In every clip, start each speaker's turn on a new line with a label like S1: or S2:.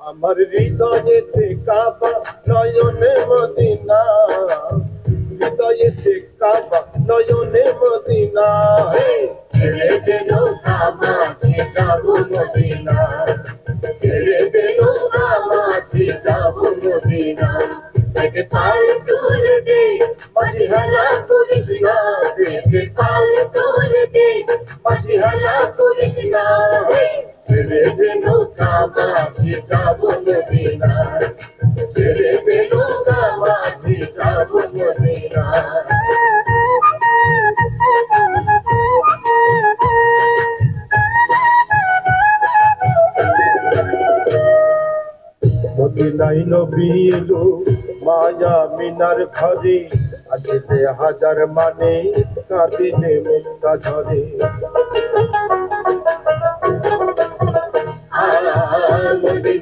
S1: আমার হৃদয়েতে কাবা নয়নে মদিনা। হৃদয়েতে কাবা নয়নে মদিনা।
S2: ছেড়ে দিল কামাছি যাব মদিনা। ছেড়ে দিল কামাছি যাব মদিনা। দেখে পাল তুলে দে মাঝি করিস না ছেড়ে দিল কামাছি যাব মদিনা ছেড়ে দিল কামাছি যাব মদিনা
S1: মায়া মিনার ঘরে আসিতে হাজার মানে কাঁদিলে মুক্তা ঝরে।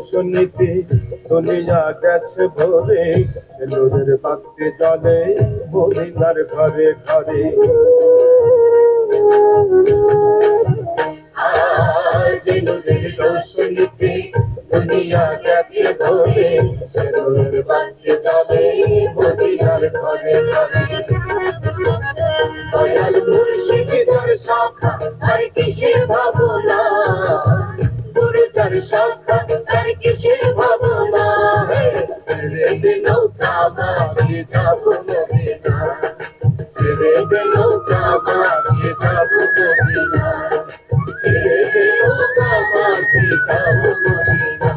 S1: রৌশনীতে দুনিয়া গেছে ভরে এলোদের বাক্যে জলে, মদিনার ঘরে ঘরে।
S2: রোশনীতে দুনিয়া গেছে ভরে সেনুর বাক্যে চলে মদিনার ঘরে ঘরে। দয়াল শাখা আর কিসের ভাবনা? গুরু যার দিল কাবাসি যাব মদিনা ছেড়ে দিল কাবাসি যাব মদিনা ছেড়ে দিল কাবাসি যাব মদিনা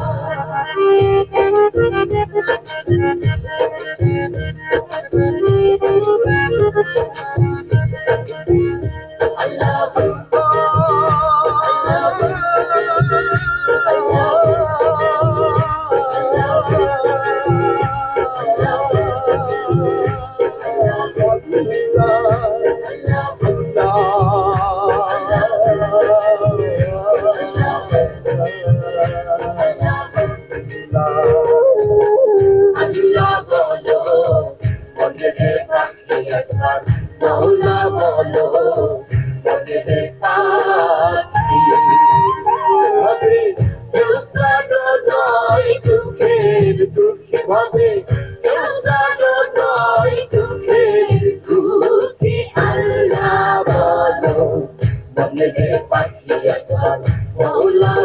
S2: আল্লাহ একবার মৌলা বলো মনে পাখি ভাবে কেউ কারও নয় দুঃখের দুঃখী ভাবে কেউ কারও নয় দুঃখের দুঃখী আল্লাহ একবার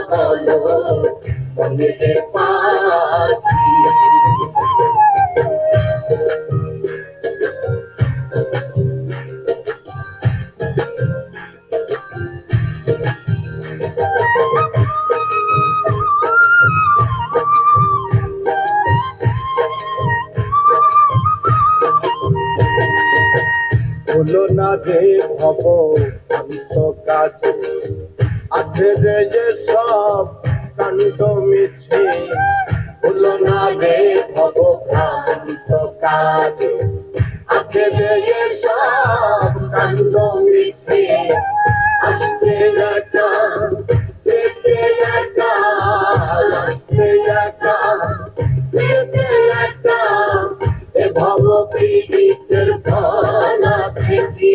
S2: বলো মনে পাখি
S1: হলো না রে ভব অন্ত কাজ আছে রে যে সব কাণ্ড মিছে।
S2: হলো না রে ভগভ্রান্ত কাজ আছে রে এ সব কাণ্ড মিছে। আসতে একা যেতে একা আসতে একা যেতে একা এ ভব পীড়িতের ফল কি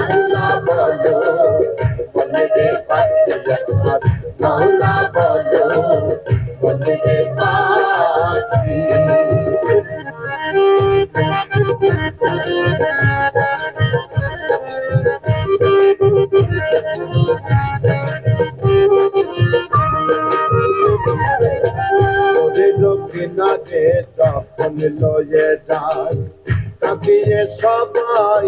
S2: আল্লাহ বলো বলে রে পাখি একবার মাওলা বলো বলে পাখি।
S1: ওরে দক্ষিণাতে যখন লয়ে যায় তাপিরে সবাই